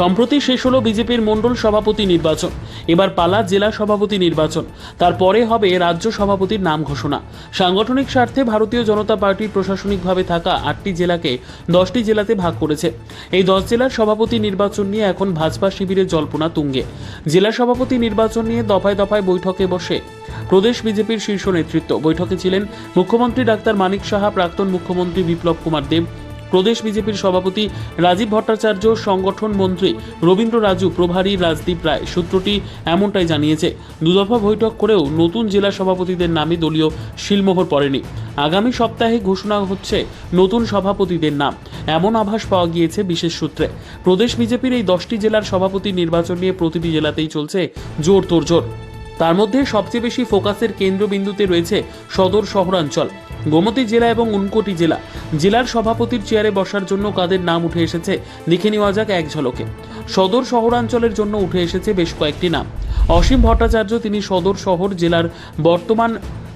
সম্প্রতি শেষ হলো বিজেপির মণ্ডল সভাপতি নির্বাচন। এবার পালা জেলা সভাপতি নির্বাচন। তারপরে হবে রাজ্য সভাপতির নাম ঘোষণা। সাংগঠনিক স্বার্থে ভারতীয় জনতা পার্টি প্রশাসনিকভাবে থাকা আটটি জেলাকে দশটি জেলাতে ভাগ করেছে। এই দশ জেলার সভাপতি নির্বাচন নিয়ে এখন ভাজপা শিবিরের জল্পনা তুঙ্গে। জেলা সভাপতি নির্বাচন নিয়ে দফায় দফায় বৈঠকে বসে প্রদেশ বিজেপির শীর্ষ নেতৃত্ব। বৈঠকে ছিলেন মুখ্যমন্ত্রী ডাক্তার মানিক সাহা, প্রাক্তন মুখ্যমন্ত্রী বিপ্লব কুমার দেব প্রদেশ বিজেপির সভাপতি রাজীব ভট্টাচার্য, সংগঠন মন্ত্রী রবীন্দ্র রাজু, প্রভারী রাজদীপ রায় সূত্রটি এমনটাই জানিয়েছে। দুদফা বৈঠক করেও নতুন জেলা সভাপতিদের নামে দলীয় শিলমোহর পড়েনি। আগামী সপ্তাহে ঘোষণা হচ্ছে নতুন সভাপতিদের নাম। এমন আভাস পাওয়া গিয়েছে বিশেষ সূত্রে। প্রদেশ বিজেপির এই দশটি জেলার সভাপতি নির্বাচন নিয়ে প্রতিটি জেলাতেই চলছে জোর তোড়জোড়। তার মধ্যে সবচেয়ে বেশি ফোকাসের কেন্দ্রবিন্দুতে রয়েছে সদর শহরাঞ্চল, গোমতী জেলা এবং উনকোটি জেলা। জেলার সভাপতির চেয়ারে বসার জন্য কাদের নাম উঠে এসেছে লিখে নেওয়া যাক এক ঝলকে। সদর শহরাঞ্চলের জন্য উঠে এসেছে বেশ কয়েকটি নাম। অসীম ভট্টাচার্য তিনি সদর শহর জেলার বর্তমান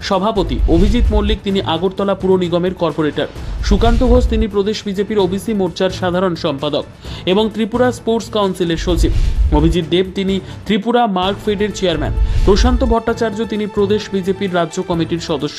সভাপতি অভিজিৎ মল্লিক, তিনি আগরতলা পুর নিগমের কর্পোরেটর। সুকান্ত ঘোষ, তিনি প্রদেশ বিজেপির ওবিসি মোর্চার সাধারণ সম্পাদক এবং ত্রিপুরা স্পোর্টস কাউন্সিলের সচিব। অভিজিৎ দেব, তিনি ত্রিপুরা মার্ক ফেডের চেয়ারম্যান। প্রশান্ত ভট্টাচার্য, তিনি প্রদেশ বিজেপির রাজ্য কমিটির সদস্য।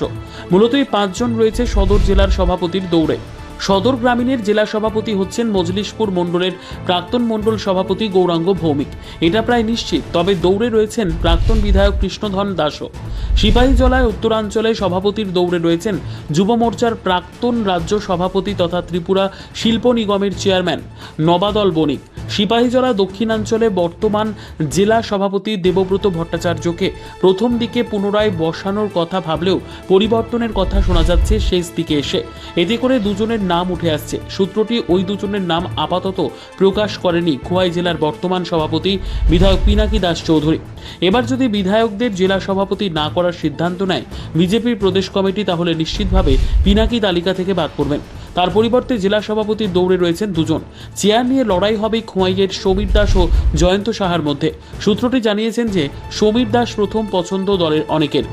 মূলত এই পাঁচজন রয়েছে সদর জেলার সভাপতির দৌড়ে সদর গ্রামীণের জেলা সভাপতি হচ্ছেন মজলিশপুর মণ্ডলের প্রাক্তন মণ্ডল সভাপতি গৌরাঙ্গ ভৌমিক। এটা প্রায় নিশ্চিত, তবে দৌড়ে রয়েছেন প্রাক্তন বিধায়ক কৃষ্ণধন দাসও। সিপাহীজলায় উত্তরাঞ্চলে সভাপতির দৌড়ে রয়েছেন যুব মোর্চার প্রাক্তন রাজ্য সভাপতি তথা ত্রিপুরা শিল্প নিগমের চেয়ারম্যান নবাদল বণিক। সিপাহীজলা দক্ষিণাঞ্চলে বর্তমান জেলা সভাপতি দেবব্রত ভট্টাচার্যকে প্রথম দিকে পুনরায় বসানোর কথা ভাবলেও পরিবর্তনের কথা শোনা যাচ্ছে শেষ দিকে এসে। এতে করে দুজনের নাম উঠে আসছে। সূত্রটি ওই দুজনের নাম আপাতত প্রকাশ করেনি খোয়াই জেলার বর্তমান সভাপতি বিধায়ক পিনাকি দাস চৌধুরী। এবার যদি বিধায়কদের জেলা সভাপতি না করার সিদ্ধান্ত নেয়, বিজেপির প্রদেশ কমিটি তাহলে নিশ্চিতভাবে পিনাকি তালিকা থেকে বাদ করবেন তার পরিবর্তে জেলা সভাপতির দৌড়ে রয়েছেন দুজন। চেয়ার নিয়ে লড়াই হবে খোয়াইয়ের সমীর দাস ও জয়ন্ত সাহার মধ্যে। সূত্রটি জানিয়েছেন যে, সমীর দাস প্রথম পছন্দ দলের অনেকের।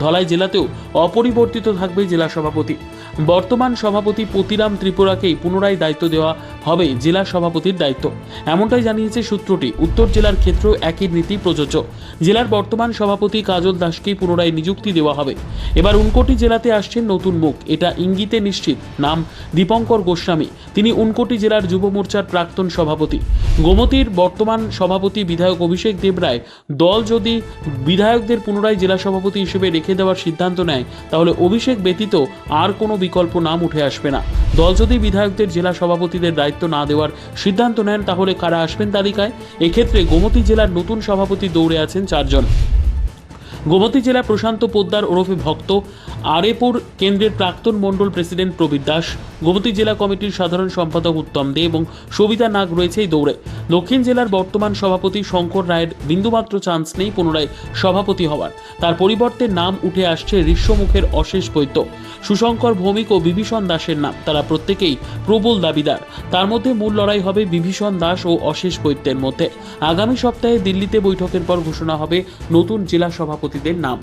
ধলাই জেলাতেও অপরিবর্তিত থাকবে জেলা সভাপতি। বর্তমান সভাপতি পতিরাম ত্রিপুরাকেই পুনরায় দায়িত্ব দেওয়া হবে জেলা সভাপতির দায়িত্ব। এমনটাই জানিয়েছে সূত্রটি। উত্তর জেলার ক্ষেত্রেও একই নীতি প্রযোজ্য। জেলার বর্তমান সভাপতি কাজল দাসকেই পুনরায় নিযুক্তি দেওয়া হবে। এবার উনকোটি জেলাতে আসছেন নতুন মুখ। এটা ইঙ্গিতে নিশ্চিত। নাম দীপঙ্কর গোস্বামী। তিনি উনকোটি জেলার যুব মোর্চার প্রাক্তন সভাপতি। গোমতীর বর্তমান সভাপতি বিধায়ক অভিষেক দেবরায় দল যদি বিধায়কদের পুনরায় জেলা সভাপতি হিসেবে রেখে দেওয়ার সিদ্ধান্ত নেয়, তাহলে অভিষেক ব্যতীত আর কোনো বিকল্প নাম উঠে আসবে না। দল যদি বিধায়কদের জেলা সভাপতিদের দায়িত্ব না দেওয়ার সিদ্ধান্ত নেন, তাহলে কারা আসবেন তালিকায়? এক্ষেত্রে গোমতী জেলার নতুন সভাপতি দৌড়ে আছেন চারজন। গোমতী জেলা প্রশান্ত পোদ্দার ওরফে ভক্ত আরেপুর কেন্দ্রের প্রাক্তন মণ্ডল প্রেসিডেন্ট প্রবীর দাস, গোমতী জেলা কমিটির সাধারণ সম্পাদক উত্তম দে এবং সবিতা নাগ রয়েছে এই দৌড়ে। দক্ষিণ জেলার বর্তমান সভাপতি শঙ্কর রায়ের বিন্দুমাত্র চান্স নেই পুনরায় সভাপতি হওয়ার। তার পরিবর্তে নাম উঠে আসছে ঋষ্যমুখের অশেষ বৈদ্য। সুশঙ্কর ভৌমিক ও বিভীষণ দাসের নাম তারা প্রত্যেকেই প্রবল দাবিদার। তার মধ্যে মূল লড়াই হবে বিভীষণ দাস ও অশেষ বৈদ্যের মধ্যে। আগামী সপ্তাহে দিল্লিতে বৈঠকের পর ঘোষণা হবে নতুন জেলা প্রার্থীদের নাম।